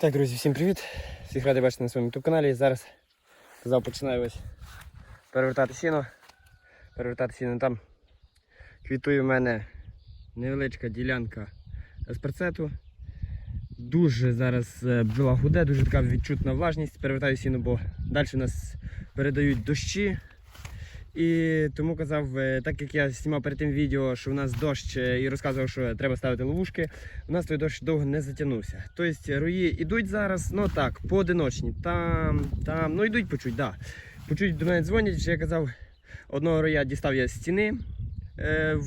Так, друзі, всім привіт! Всіх радий бачити на своєму YouTube каналі. Зараз казав, починаю ось перевертати сіно. Перевертати сіно там квітує в мене невеличка ділянка еспрецету. Дуже зараз е, бджола гуде, дуже така відчутна влажність. Перевертаю сіно, бо далі у нас передають дощі. І тому казав, е, так як я знімав перед тим відео, що в нас дощ е, і розказував, що треба ставити ловушки, у нас той дощ довго не затягнувся. Тобто руї йдуть зараз, ну так, поодиночні. Там, там, ну йдуть почуть, да. Почуть до мене дзвонять, що я казав, одного роя дістав я з стіни. е,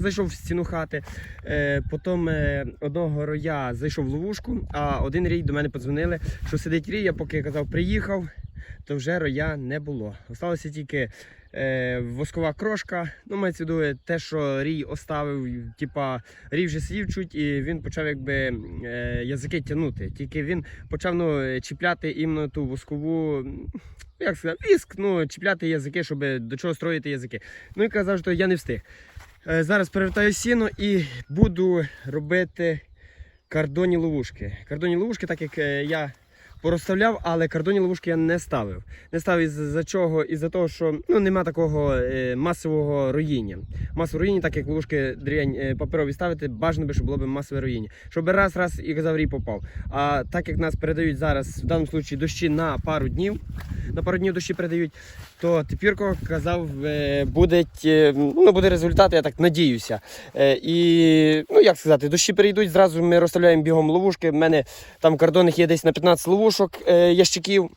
Зайшов в стіну хати, е, потім е, одного роя зайшов в ловушку, а один рій до мене подзвонили, що сидить рій, я поки я казав, приїхав, то вже роя не було. Осталося тільки е, воскова крошка. Ну, мається виду те, що рій оставив, типа рій вже сидів чуть, і він почав якби е, язики тягнути. Тільки він почав ну, чіпляти іменно ту воскову. Як сказати, віск, ну, чіпляти язики, щоб до чого строїти язики. Ну і казав, що я не встиг. Е, Зараз перевертаю сіно і буду робити кардонні ловушки. Кардонні ловушки, так як е, я порозставляв, але кардонні ловушки я не ставив. Не ставив із-за чого? Із-за того, що ну, нема такого е, масового роїння. Масове роїння, так як ловушки дрянь е, паперові ставити, бажано би, щоб було б масове роїння. Щоб раз, раз і казав рій попав. А так як нас передають зараз в даному випадку дощі на пару днів, на пару днів дощі передають, то тепірко казав, е, буде, ну, буде результат, я так надіюся. І ну як сказати, дощі перейдуть, зразу ми розставляємо бігом ловушки. У мене там кордонних є десь на 15 ловушок е, ящиків.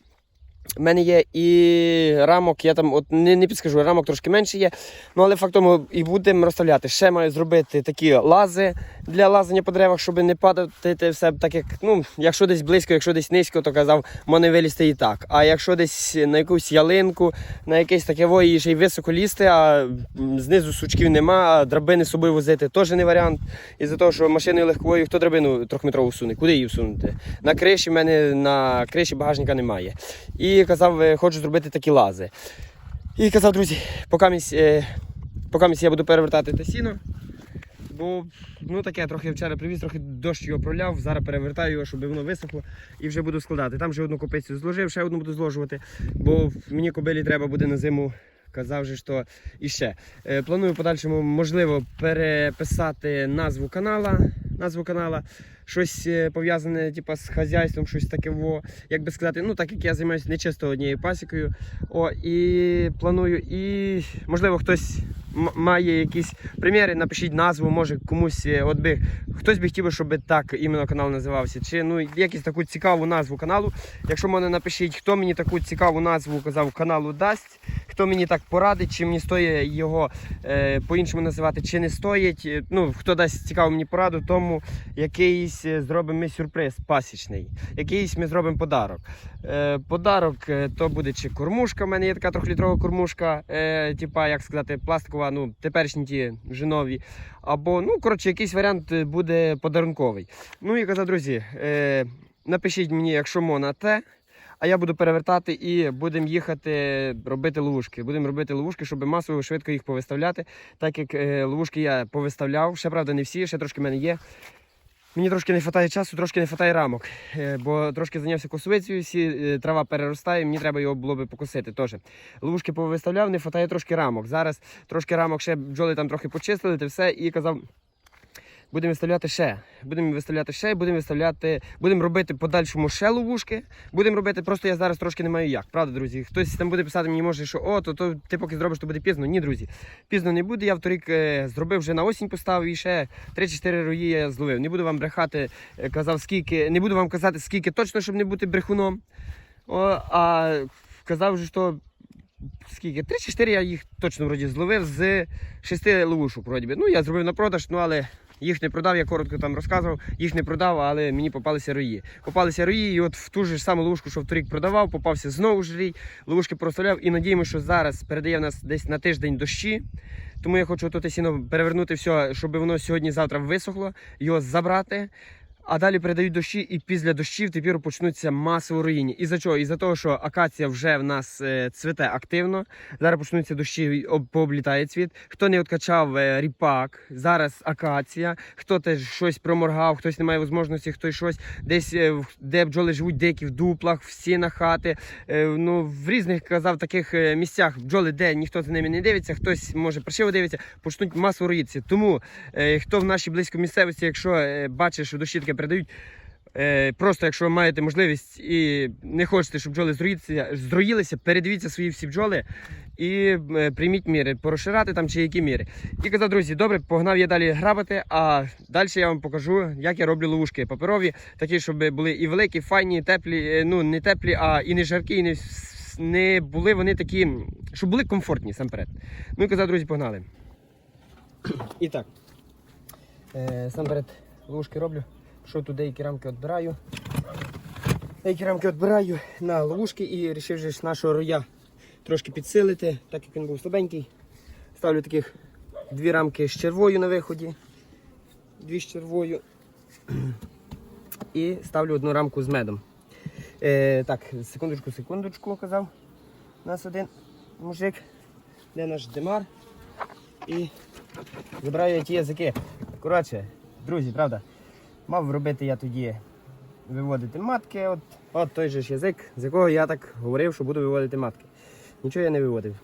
У мене є і рамок, я там от не, не підскажу, рамок трошки менше є. Ну але фактом і будемо розставляти. Ще маю зробити такі лази для лазання по деревах, щоб не падати все так, як ну, якщо десь близько, якщо десь низько, то казав, мене вилізти і так. А якщо десь на якусь ялинку, на якесь таке во, ще й високо лізти, а знизу сучків нема, а драбини з собою возити теж не варіант. Із-за того, що машиною легковою, хто драбину трьохметрову суне, куди її всунути? На криші в мене на криші багажника немає. І казав, е, хочу зробити такі лази. І казав, друзі, поки, е, я буду перевертати те сіно. Бо ну таке трохи вчора привіз, трохи дощ його проляв, зараз перевертаю його, щоб воно висохло і вже буду складати. Там вже одну копицю зложив, ще одну буду зложувати, бо мені кобилі треба буде на зиму. Казав же, що іще. Е, планую подальшому, можливо, переписати назву канала. Назву канала, щось е, пов'язане типу, з хазяйством, щось таке, во, як би сказати, ну так як я займаюся не чисто однією пасікою. О, і планую, і можливо хтось має якісь приміри, напишіть назву, може комусь е, от би хтось би хотів, щоб так іменно канал називався. Чи ну якусь таку цікаву назву каналу. Якщо мене напишіть, хто мені таку цікаву назву казав каналу дасть, хто мені так порадить, чи мені стоїть його е, по-іншому називати, чи не стоїть. Е, Ну, хто дасть цікаву мені пораду, тому якийсь е, зробимо ми сюрприз пасічний, якийсь ми зробимо подарок. Е, подарок е, то буде чи кормушка. У мене є така трьохлітрова кормушка, е, типа, як сказати, пластикова, ну, теперішні ті нові. Або, ну, коротше, якийсь варіант буде подарунковий. Ну і казав, друзі, е, напишіть мені, якщо мо те. А я буду перевертати і будемо їхати робити ловушки. Будемо робити ловушки, щоб масово швидко їх повиставляти. Так як е, ловушки я повиставляв, ще правда не всі, ще трошки в мене є. Мені трошки не вистачає часу, трошки не вистачає рамок, е, бо трошки зайнявся косовицею, всі е, трава переростає, мені треба його було би покосити теж. Ловушки повиставляв, не вистачає трошки рамок. Зараз трошки рамок ще бджоли там трохи почистили, те все, і казав. Будемо виставляти ще. Будемо виставляти ще, будемо виставляти, будемо робити подальшому ще ловушки. Будемо робити, просто я зараз трошки не маю як. Правда, друзі? Хтось там буде писати мені, може, що о, то, то ти поки зробиш, то буде пізно. Ні, друзі. Пізно не буде. Я вторік е, зробив вже на осінь поставив і ще 3-4 рої я зловив. Не буду вам брехати, е, казав скільки, не буду вам казати, скільки точно, щоб не бути брехуном. О, а казав же, що скільки? 3-4 я їх точно вроді зловив з 6 ловушок. Вроді. Ну, я зробив на продаж, ну але їх не продав, я коротко там розказував, їх не продав, але мені попалися рої. Попалися рої, і от в ту ж саму ловушку, що вторік продавав, попався знову ж рій, ловушки проставляв і надіємося, що зараз передає в нас десь на тиждень дощі. Тому я хочу тут сіно перевернути все, щоб воно сьогодні-завтра висохло, його забрати. А далі передають дощі, і після дощів тепер почнуться масово руїні. І за чого? І за того, що акація вже в нас е, цвіте активно. Зараз почнуться дощі, об- пооблітає цвіт. Хто не откачав е, ріпак, зараз акація. Хто теж щось проморгав, хтось не має можливості, хтось щось десь, е, де бджоли живуть дикі в дуплах, в стінах хати. Ну, в різних казав таких місцях бджоли, де ніхто за ними не дивиться, хтось може паршиво дивиться, почнуть масово роїтися. Тому хто в нашій близькій місцевості, якщо бачить, що дощі таке передають. Е, просто якщо ви маєте можливість і не хочете, щоб бджоли зруїлися, зруїлися, передивіться свої всі бджоли і е, прийміть міри, порозширати там чи які міри. І казав, друзі, добре, погнав я далі грабати, а далі я вам покажу, як я роблю ловушки паперові, такі, щоб були і великі, файні, теплі, е, ну не теплі, а і не жаркі, і не, не були вони такі, щоб були комфортні сам перед. Ну і казав, друзі, погнали. І так. Е, сам перед ловушки роблю. Що тут деякі рамки відбираю. Деякі рамки відбираю на ловушки і вирішив же нашого роя трошки підсилити, так як він був слабенький. Ставлю таких дві рамки з червою на виході. Дві з червою. І ставлю одну рамку з медом. Е, так, секундочку, секундочку, казав. У нас один мужик. Де наш димар. І забираю ті язики. Коротше, друзі, правда, мав робити я тоді виводити матки. От, от той же ж язик, з якого я так говорив, що буду виводити матки. Нічого я не виводив.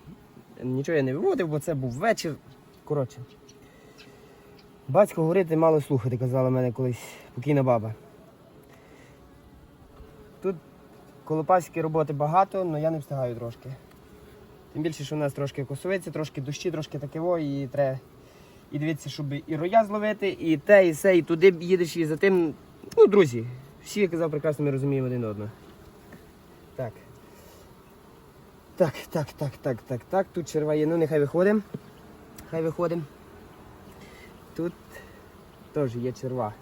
Нічого я не виводив, бо це був вечір. Коротше. Батько говорити мало слухати, казала мене колись покійна баба. Тут колопаської роботи багато, але я не встигаю трошки. Тим більше, що у нас трошки косовиці, трошки дощі, трошки таке во, і треба і дивитися, щоб і роя зловити, і те, і все, і туди їдеш, і за тим. Ну, друзі, всі, я казав, прекрасно ми розуміємо один одного. Так. Так, так, так, так, так, так. Тут черва є. Ну, нехай виходимо. Хай виходимо. Тут теж є черва.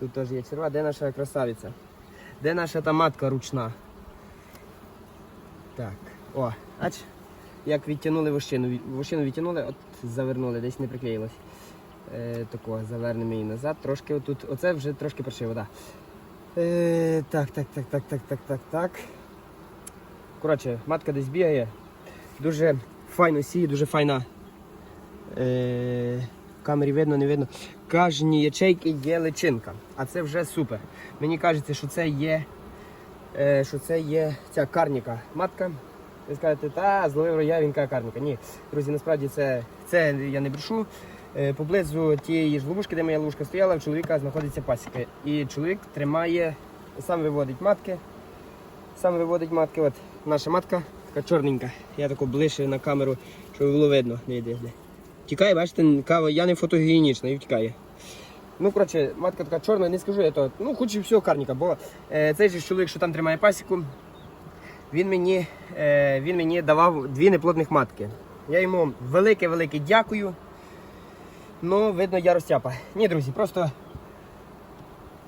Тут теж є черва. Де наша красавиця? Де наша та матка ручна? Так. О, ач. Як відтягнули вощину. Вощину відтягнули, от завернули, десь не приклеїлось. Е, тако, завернемо її назад. Трошки отут. Оце вже трошки паршиво, так. Да. Е, так, так, так, так, так, так, так, так. Коротше, матка десь бігає. Дуже файно сіє, дуже файна. Е, камері видно, не видно. Кожні ячейки є личинка. А це вже супер. Мені кажеться, що це є. Е, що це є ця карніка. Матка. Ви скажете, та зловив роя, він каже карніка. Ні, друзі, насправді це, це я не брешу. Е, поблизу тієї ж ловушки, де моя ловушка стояла, в чоловіка знаходиться пасіка. І чоловік тримає, сам виводить матки. Сам виводить матки. От наша матка, така чорненька. Я тако ближче на камеру, щоб було видно. Не йде. Тікає, бачите, кава, я не фотогенічна і втікає. Ну, коротше, матка така чорна, не скажу я то. Ну, хоч і всього карніка, бо е, цей же чоловік, що там тримає пасіку, він мені, е, він мені давав дві неплодних матки. Я йому велике-велике дякую. Ну, видно, я розтяпа. Ні, друзі, просто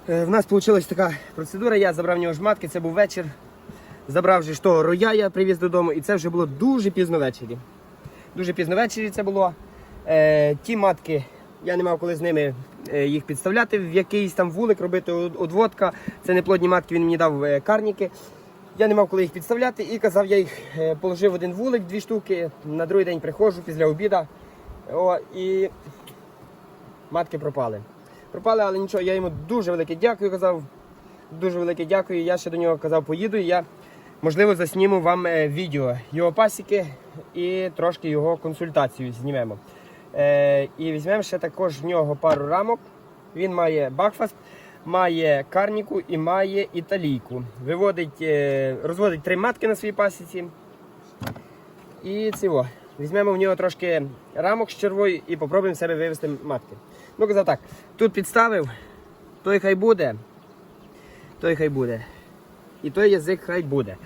е, в нас вийшла така процедура. Я забрав в нього ж матки, це був вечір. Забрав же того роя, я привіз додому, і це вже було дуже пізно ввечері. Дуже пізно ввечері це було. Е, ті матки, я не мав коли з ними е, їх підставляти, в якийсь там вулик робити одводка. Це неплодні матки, він мені дав е, карніки. Я не мав коли їх підставляти і казав, я їх е, положив один вулик, дві штуки. На другий день приходжу після обіду. О, і матки пропали. Пропали, але нічого, я йому дуже велике дякую, казав. Дуже велике дякую. Я ще до нього казав, поїду. і Я можливо засніму вам е, відео його пасіки і трошки його консультацію знімемо. Е, і візьмемо ще також в нього пару рамок. Він має бакфаст, має карніку і має італійку. Виводить, е, розводить три матки на своїй пасіці. І цього. Візьмемо в нього трошки рамок з червою і попробуємо себе вивести матки. Ну, казав так, тут підставив, той хай буде, той хай буде. І той язик хай буде.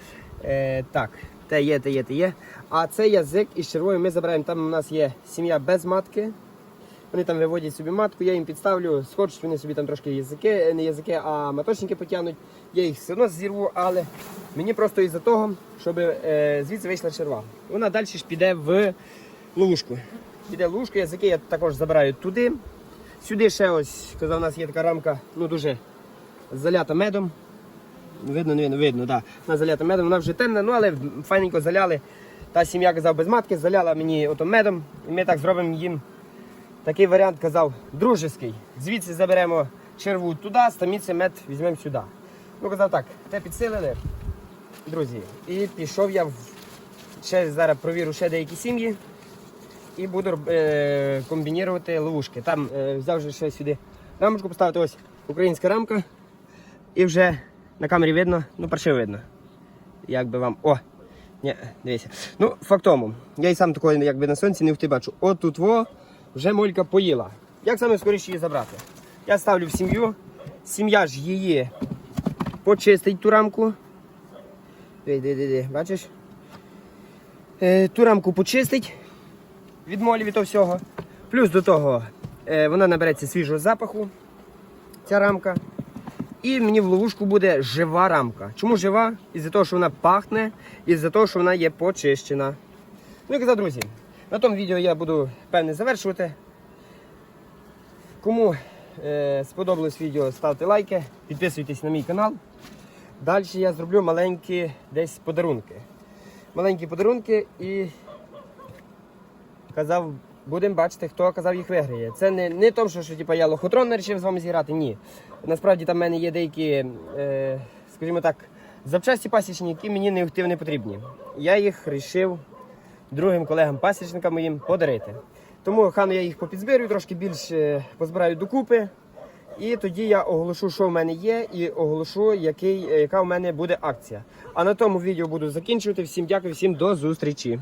Е, так, те є, те є, те є. А цей язик із червою ми забираємо. Там у нас є сім'я без матки. Вони там виводять собі матку, я їм підставлю, схочуть вони собі там трошки язики, не язики, а маточники потягнуть. Я їх все одно зірву, але мені просто із-за того, щоб е, звідси вийшла черва. Вона далі ж піде в ловушку. Піде в ловушку, язики я також забираю туди. Сюди ще ось, казав, у нас є така рамка, ну дуже залята медом. Видно, не видно, видно, так. Вона залята медом, вона вже темна, ну але файненько заляли. Та сім'я казав без матки, заляла мені ото медом. І ми так зробимо їм такий варіант казав дружеский. Звідси заберемо черву туди, стаміці мед візьмемо сюди. Ну казав так, те підсилили, друзі. І пішов я ще зараз провірю ще деякі сім'ї і буду е, комбінувати ловушки. Там е, взяв вже ще сюди рамочку поставити ось українська рамка. І вже на камері видно, ну паршиво видно. Як би вам. О! Ні, дивіться. Ну, факт тому, я і сам такої якби на сонці не втибачу. От тут во вже молька поїла. Як саме скоріше її забрати? Я ставлю в сім'ю. Сім'я ж її почистить ту рамку. Диви, бачиш? Е, ту рамку почистить від молі від того всього. Плюс до того е, вона набереться свіжого запаху, ця рамка. І мені в ловушку буде жива рамка. Чому жива? Із-за того, що вона пахне, із-за того, що вона є почищена. Ну і казав, друзі, на тому відео я буду певне завершувати. Кому е, сподобалось відео, ставте лайки, підписуйтесь на мій канал. Далі я зроблю маленькі десь подарунки. Маленькі подарунки і казав, будемо бачити, хто казав їх виграє. Це не, не тому, що, що типу, я лохотрон вирішив з вами зіграти, ні. Насправді там в мене є деякі, е, скажімо так, запчасті пасічні, які мені не потрібні. Я їх вирішив другим колегам-пасічникам моїм подарити. Тому хану я їх попідзбирю, трошки більше позбираю докупи. І тоді я оголошу, що в мене є, і оголошу, який, яка в мене буде акція. А на тому відео буду закінчувати. Всім дякую, всім до зустрічі.